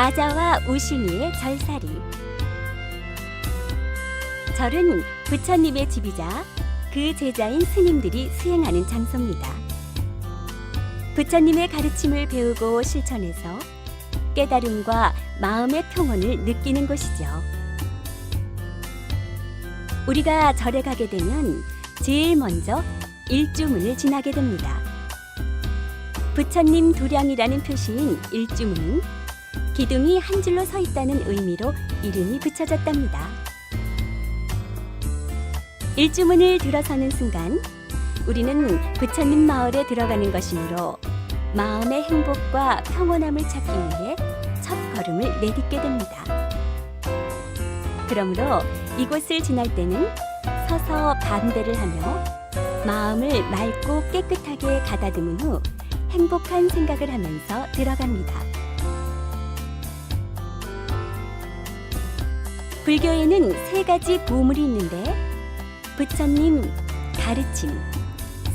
아자와 우신이의 절살이 절은 부처님의 집이자 그 제자인 스님들이 수행하는 장소입니다. 부처님의 가르침을 배우고 실천해서 깨달음과 마음의 평온을 느끼는 곳이죠. 우리가 절에 가게 되면 제일 먼저 일주문을 지나게 됩니다. 부처님 도량이라는 표시인 일주문은 기둥이 한 줄로 서 있다는 의미로 이름이 붙여졌답니다. 일주문을 들어서는 순간 우리는 부처님 마을에 들어가는 것이므로 마음의 행복과 평온함을 찾기 위해 첫 걸음을 내딛게 됩니다. 그러므로 이곳을 지날 때는 서서 반대를 하며 마음을 맑고 깨끗하게 가다듬은 후 행복한 생각을 하면서 들어갑니다. 불교에는 세 가지 보물이 있는데 부처님 가르침,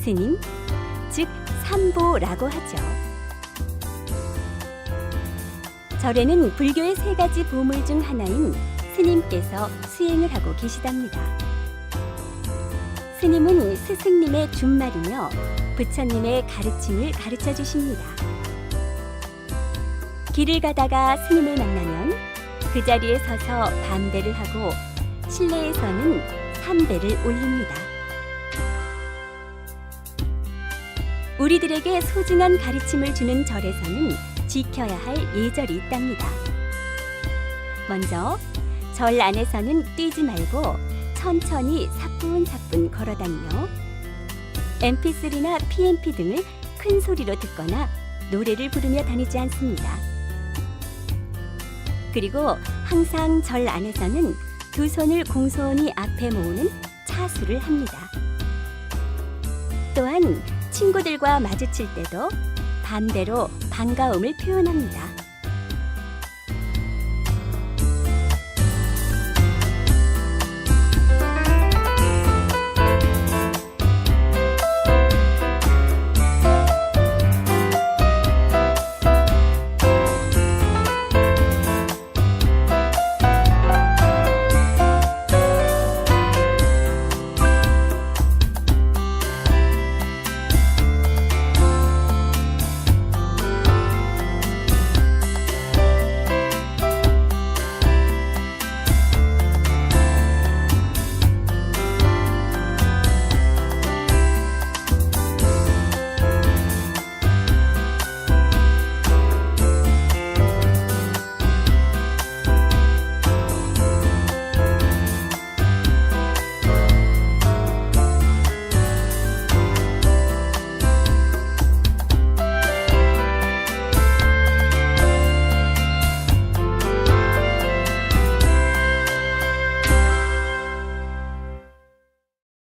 스님, 즉 삼보라고 하죠. 절에는 불교의 세 가지 보물 중 하나인 스님께서 수행을 하고 계시답니다. 스님은 스승님의 준말이며 부처님의 가르침을 가르쳐 주십니다. 길을 가다가 스님을 만나면 그 자리에 서서 반대를 하고 실내에서는 삼배를 올립니다. 우리들에게 소중한 가르침을 주는 절에서는 지켜야 할 예절이 있답니다. 먼저 절 안에서는 뛰지 말고 천천히 사뿐사뿐 걸어다니며 MP3나 PMP 등을 큰 소리로 듣거나 노래를 부르며 다니지 않습니다. 그리고 항상 절 안에서는 두 손을 공손히 앞에 모으는 차수를 합니다. 또한 친구들과 마주칠 때도 반대로 반가움을 표현합니다.